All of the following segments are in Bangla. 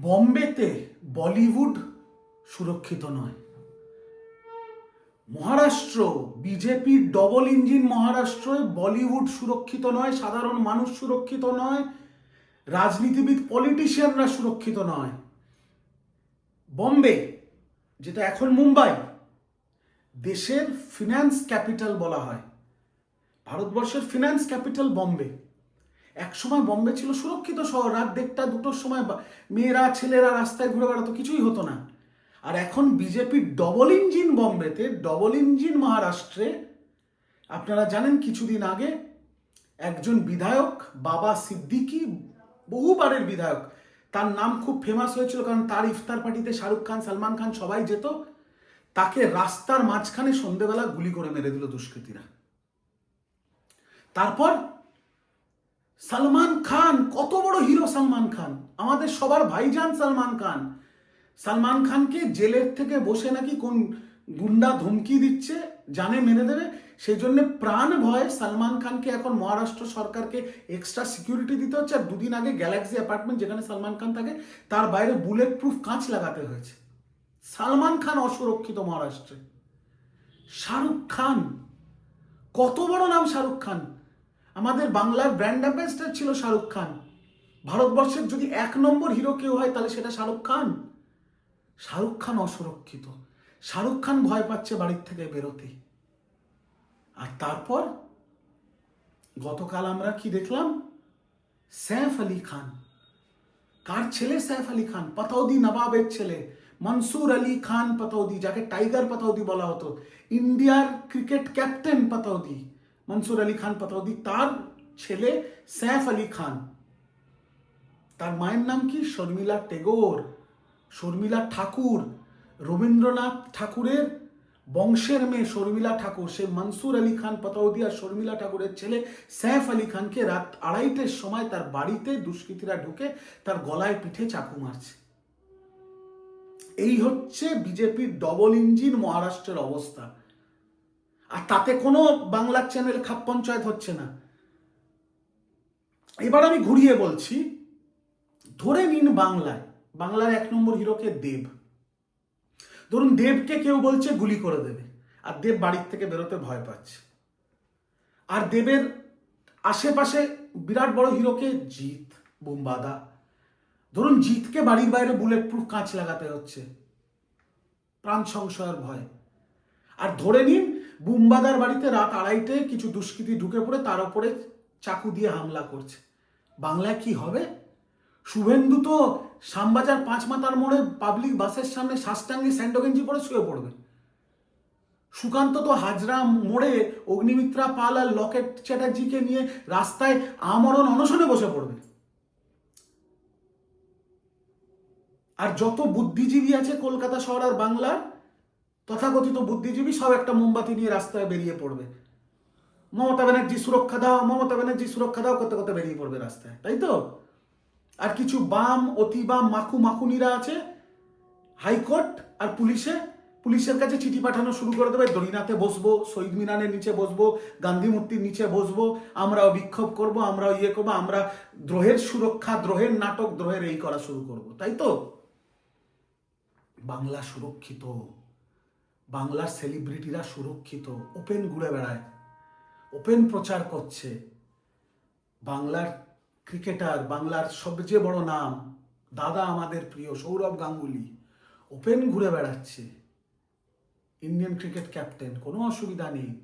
বম্বেতে বলিউড সুরক্ষিত নয়। মহারাষ্ট্র, বিজেপির ডবল ইঞ্জিন মহারাষ্ট্রে বলিউড সুরক্ষিত নয়, সাধারণ মানুষ সুরক্ষিত নয়, রাজনীতিবিদ পলিটিশিয়ানরা সুরক্ষিত নয়। বম্বে, যেটা এখন মুম্বাই, দেশের ফিনান্স ক্যাপিটাল বলা হয়। ভারতবর্ষের ফিনান্স ক্যাপিটাল বম্বে। একসময় বম্বে ছিল সুরক্ষিত শহর, রাত দেড়টা, দুটোর সময় মেয়েরা, ছেলেরা রাস্তায় ঘুরে বেড়াতো, কিছুই হতো না। আর এখন বিজেপির ডবল ইঞ্জিন বম্বেতে ডবল ইঞ্জিন মহারাষ্ট্রে, আপনারা জানেন কিছুদিন আগে একজন বিধায়ক, বাবা সিদ্দিকি, বহুবারের বিধায়ক, তার নাম খুব ফেমাস হয়েছিল কারণ তার ইফতার পার্টিতে শাহরুখ খান, সালমান খান সবাই যেত, তাকে রাস্তার মাঝখানে সন্ধেবেলা গুলি করে মেরে দিল দুষ্কৃতীরা। তারপর সালমান খান, কত বড় হিরো সালমান খান? আমাদের সবার ভাইজান সালমান খান। সালমান খানকে জেলের থেকে বসে নাকি কোন গুন্ডা ধমকি দিচ্ছে, জানে, মেনে দেবে? সেই জন্য প্রাণ ভয়ে সালমান খানকে এখন মহারাষ্ট্র সরকারকে এক্সট্রা সিকিউরিটি দিতে হচ্ছে। আর দুদিন আগে গ্যালাক্সি অ্যাপার্টমেন্ট যেখানে সালমান খান থাকে, তার বাইরে বুলেট প্রুফ কাঁচ লাগাতে হয়েছে। সালমান খান অসুরক্ষিত মহারাষ্ট্রে। শাহরুখ খান, কত বড় নাম শাহরুখ খান? আমাদের বাংলার ব্র্যান্ড অ্যাম্বাসেডার ছিল শাহরুখ খান। ভারতবর্ষের যদি এক নম্বর হিরো কেউ হয়, তাহলে সেটা শাহরুখ খান। শাহরুখ খান অসুরক্ষিত। শাহরুখ খান ভয় পাচ্ছে বাড়ির থেকে বেরোতে। আর তারপর গতকাল আমরা কি দেখলাম? সैफ আলী খান। কার ছেলে সैफ আলী খান? পাতৌদি নবাবের ছেলে। মনসুর আলী খান পাতৌদি যাকে টাইগার পাতৌদি বলা হতো। ইন্ডিয়ার ক্রিকেট ক্যাপ্টেন পাতৌদি মনসুর আলী খান পাতৌদি তার ছেলে সैफ আলী খান। তার মায়ের নাম কি? শর্মিলা টেগোর, শর্মিলা ঠাকুর, রবীন্দ্রনাথ ঠাকুরের বংশের মেয়ে শর্মিলা ঠাকুর। সে মনসুর আলী খান পাতৌদি আর শর্মিলা ঠাকুরের ছেলে সैफ আলী খানকে রাত আড়াইটের সময় তার বাড়িতে দুষ্কৃতীরা ঢুকে তার গলায় পিঠে চাকু মারছে। এই হচ্ছে বিজেপির ডবল ইঞ্জিন মহারাষ্ট্রের অবস্থা। আর তাতে কোনো বাংলার চ্যানেল খাপ পঞ্চায়েত হচ্ছে না। এবার আমি ঘুরিয়ে বলছি, ধরে নিন বাংলায়, বাংলার এক নম্বর হিরোকে দেব। ধরুন দেবকে কেউ বলছে গুলি করে দেবে, আর দেব বাড়ির থেকে বেরোতে ভয় পাচ্ছে। আর দেবের আশেপাশে বিরাট বড় হিরোকে জিৎ, বোমবাদা। ধরুন জিতকে বাড়ির বাইরে বুলেট প্রুফ কাঁচ লাগাতে হচ্ছে। প্রাণ সংশয়ের ভয়। আর ধরে নিন বুম্বাদার বাড়িতে রাত আড়াইটে কিছু দুষ্কৃতী ঢুকে পড়ে তার উপরে চাকু দিয়ে হামলা করছে। বাংলায় কি হবে? শুভেন্দু তো শ্যামবাজার পাঁচ মাতার মোড়ে পাবলিক বাসের সামনে শ্বাসটাঙ্গি স্যান্ডোগেঞ্জি পরে শুয়ে পড়বে। সুকান্ত তো হাজরা মোড়ে অগ্নিমিত্রা পাল আর লকেট চ্যাটার্জিকে নিয়ে রাস্তায় আমরণ অনশনে বসে পড়বে। আর যত বুদ্ধিজীবী আছে কলকাতা শহর আর বাংলার তথাকথিত বুদ্ধিজীবী সব একটা মোমবাতি নিয়ে রাস্তায় বেরিয়ে পড়বে। মমতা ব্যানার্জি সুরক্ষা দাও, মমতা ব্যানার্জি সুরক্ষা দাও করতে করতে বেরিয়ে পড়বে রাস্তায়, তাই তো? আর কিছু বাম, অতি বাম, মাখু মাখুনিরা আছে, হাইকোর্ট আর পুলিশে, পুলিশের কাছে চিঠি পাঠানো শুরু করে দেবে, দড়িনাথে বসবো, শহীদ মিনারের নিচে বসবো, গান্ধী মূর্তির নিচে বসবো, আমরাও বিক্ষোভ করব, আমরাও ইয়ে করব, আমরা দ্রোহের সুরক্ষা, দ্রোহের নাটক, দ্রোহের এই করা শুরু করব, তাই তো? বাংলা সুরক্ষিত। বাংলার সেলিব্রিটিরা সুরক্ষিত ওপেন ঘুরে বেড়ায় ওপেন প্রচার করছে। বাংলার ক্রিকেটার বাংলার সবচেয়ে বড় নাম, দাদা আমাদের প্রিয় সৌরভ গাঙ্গুলি ওপেন ঘুরে বেড়াচ্ছে। ইন্ডিয়ান ক্রিকেট ক্যাপ্টেন কোনো অসুবিধা নেই।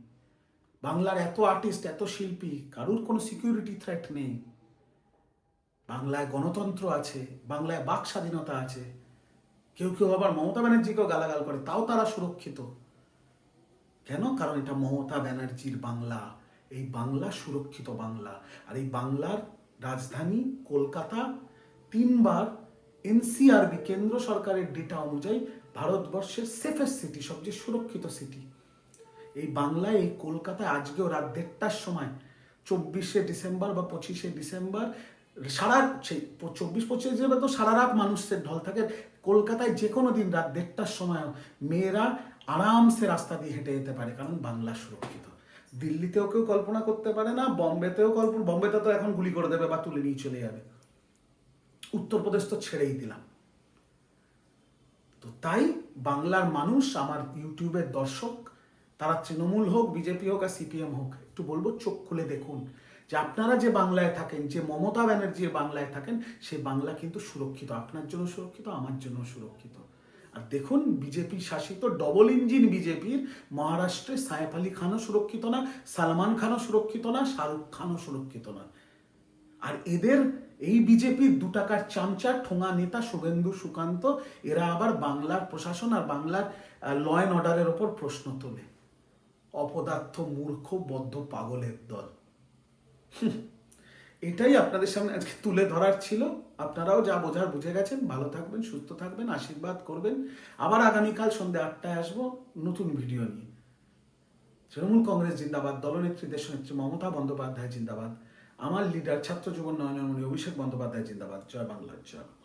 বাংলার এত আর্টিস্ট এত শিল্পী, কারুর কোনো সিকিউরিটি থ্রেট নেই। বাংলায় গণতন্ত্র আছে, বাংলায় বাক স্বাধীনতা আছে। কেউ কেউ আবার মমতা ব্যানার্জিকেও গালাগাল করে, তাও তারা সুরক্ষিত। কেন? কারণ এটা মমতা ব্যানার্জির বাংলা। এই বাংলা সুরক্ষিত বাংলা। আর এই বাংলার রাজধানী কলকাতা তিনবার এনসিআরবি কেন্দ্র সরকারের ডেটা অনুযায়ী ভারতবর্ষের সেফেস্ট সিটি সবচেয়ে সুরক্ষিত সিটি এই বাংলায়, এই কলকাতায় আজকেও রাত দেড়টার সময়, চব্বিশে ডিসেম্বর বা পঁচিশে ডিসেম্বর সারা সেই চব্বিশ পঁচিশে ডিসেম্বর তো সারা রাত মানুষের ঢল থাকে। কলকাতায় যে কোনো দিন রাত দেড়টার সময় মেয়েরা আরামসে রাস্তা দিয়ে হেঁটে যেতে পারে, কারণ বাংলা সুরক্ষিত। দিল্লিতেও কেউ কল্পনা করতে পারে না, বম্বেতেও কল্পনা বম্বেতে তো এখন গুলি করে দেবে বা তুলে নিয়ে চলে যাবে। উত্তরপ্রদেশ তো ছেড়েই দিলাম। তো তাই বাংলার মানুষ, আমার ইউটিউবের দর্শক, তারা তৃণমূল হোক, বিজেপি হোক আর সিপিএম হোক, একটু বলব, চোখ খুলে দেখুন। যে আপনারা যে বাংলায় থাকেন, যে মমতা ব্যানার্জি বাংলায় থাকেন, সে বাংলা কিন্তু সুরক্ষিত। আপনার জন্য সুরক্ষিত, আমার জন্য সুরক্ষিত। আর দেখুন, বিজেপি শাসিত ডবল ইঞ্জিন বিজেপির, মহারাষ্ট্রে সায়েফ আলী খানও সুরক্ষিত না, সালমান খানও সুরক্ষিত না, শাহরুখ খানও সুরক্ষিত না। আর এদের, এই বিজেপির দু টাকার চামচা ঠোঙা নেতা শুভেন্দু সুকান্ত, এরা আবার বাংলার প্রশাসন আর বাংলার ল অ্যান্ড অর্ডারের ওপর প্রশ্ন তোলে। অপদার্থ মূর্খ, বদ্ধ পাগলের দল। এটাই আপনাদের সামনে আজকে তুলে ধরার ছিল। আপনারাও যা বোঝার বুঝে গেছেন। ভালো থাকবেন, সুস্থ থাকবেন, আশীর্বাদ করবেন। আবার আগামীকাল সন্ধে আটটায় আসব নতুন ভিডিও নিয়ে। তৃণমূল কংগ্রেস জিন্দাবাদ, দলনেত্রী, দেশনেত্রী মমতা বন্দ্যোপাধ্যায় জিন্দাবাদ। আমার লিডার ছাত্র যুবন নয়নমণি, অভিষেক বন্দ্যোপাধ্যায় জিন্দাবাদ। জয় বাংলা, জয়।